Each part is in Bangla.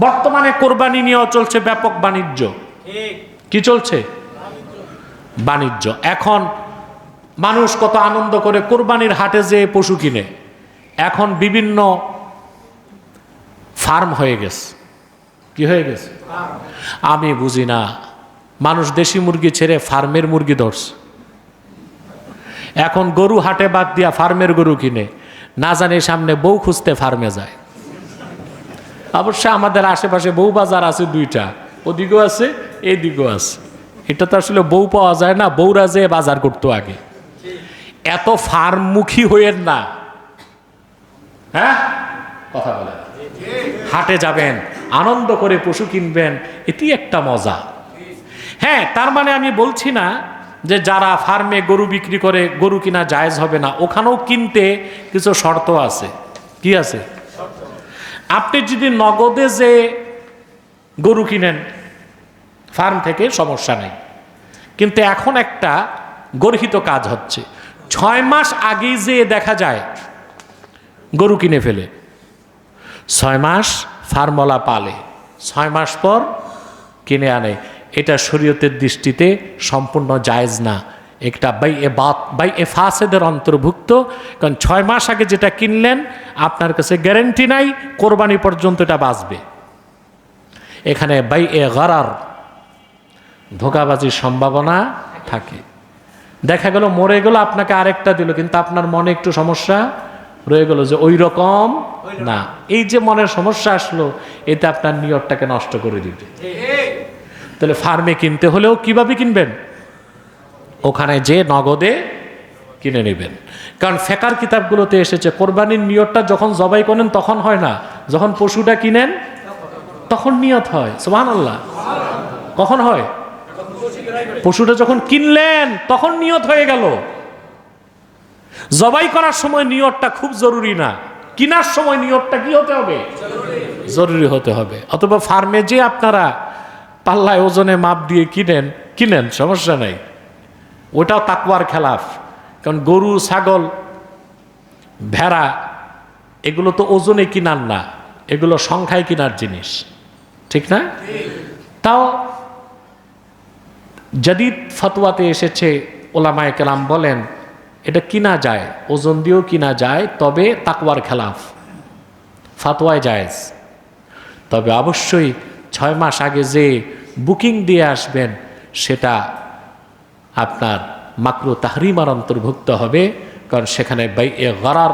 বর্তমানে কোরবানি নিয়েও চলছে ব্যাপক বাণিজ্য। কি চলছে? বাণিজ্য। এখন মানুষ কত আনন্দ করে কোরবানির হাটে যে পশু কিনে। এখন বিভিন্ন ফার্ম হয়ে গেছে। কি হয়ে গেছে? আমি বুঝি না। মানুষ দেশি মুরগি ছেড়ে ফার্মের মুরগি ধরছে। এখন গরু হাটে বাদ দিয়া ফার্মের গরু কিনে। না জানি সামনে বউ খুঁজতে ফার্মে যায়। অবশ্য আমাদের আশেপাশে বউ বাজার আছে দুইটা। ওদিকেও আছে, এদিকেও আছে। এটা তো আসলে বউ পাওয়া যায় না, বউরা যে বাজার করতো আগে। এত ফার্মমুখী হইয়েন না। হ্যাঁ? কথা বলেন। হাটে যাবেন, আনন্দ করে পশু কিনবেন, এটি একটা মজা। হ্যাঁ তার মানে আমি বলছি না যে যারা ফার্মে গরু বিক্রি করে গরু কিনা জায়েজ হবে না। ওখানেও কিনতে কিছু শর্ত আছে। কি আছে? আপনি যদি নগদে যে গরু কিনেন ফার্ম থেকে সমস্যা নেই। কিন্তু এখন একটা গর্হিত কাজ হচ্ছে। ছয় মাস আগেই যে দেখা যায়, গরু কিনে ফেলে। ছয় মাস ফার্মলা পালে। ছয় মাস পর কিনে আনে। এটা শরীয়তের দৃষ্টিতে সম্পূর্ণ জায়েজ না। একটা বাই এ বাত বাই এ ফাসেদের অন্তর্ভুক্ত। কারণ ছয় মাস আগে যেটা কিনলেন আপনার কাছে গ্যারেন্টি নাই কোরবানি পর্যন্ত এটা বাঁচবে। এখানে বাই এ গরার ধোকাবাজির সম্ভাবনা থাকে। দেখা গেল মরে গেল আপনাকে আরেকটা দিল কিন্তু আপনার মনে একটু সমস্যা রয়ে গেল যে ওই রকম না। এই যে মনের সমস্যা আসলো এতে আপনার নিয়তটাকে নষ্ট করে দিবে। তাহলে ফার্মে কিনতে হলেও কীভাবে কিনবেন? ওখানে যে নগদে কিনে নেবেন। কারণ ফেকার কিতাবগুলোতে এসেছে, কোরবানির নিয়তটা যখন জবাই করেন তখন হয় না। যখন পশুটা কিনেন, তখন নিয়ত হয়। সুহান আল্লাহ কখন হয়? পশুটা যখন কিনলেন, তখন নিয়ত হয়ে গেল। জবাই করার সময় নিয়তটা খুব জরুরি না। কিনার সময় নিয়তটা কি হতে হবে? জরুরি হতে হবে। অথবা ফার্মে যে আপনারা পাল্লায় ওজনে মাপ দিয়ে কিনেন কিনেন, সমস্যা নাই। ওটাও তাকুয়ার খেলাফ। কারণ গরু, ছাগল, ভেড়া, এগুলো তো ওজনে কিনার না। এগুলো সংখ্যায় কিনার জিনিস। ঠিক না? তাও জাদিদ ফতোয়াতে এসেছে, ওলামায় কেলাম বলেন, এটা কিনা যায়, ওজন দিয়েও কিনা যায়, তবে তাকওয়ার খেলাফ। ফাতোয়ায় জায়েজ। তবে অবশ্যই ছয় মাস আগে যে বুকিং দিয়ে আসবেন, সেটা আপনার মাকরু তাহরিমার অন্তর্ভুক্ত হবে, কারণ সেখানে বাই এ গড়ার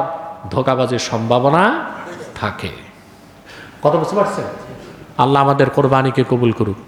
ধোকাবাজির সম্ভাবনা থাকে। কত বুঝতে পারছেন? আল্লাহ আমাদের কোরবানিকে কবুল করুক।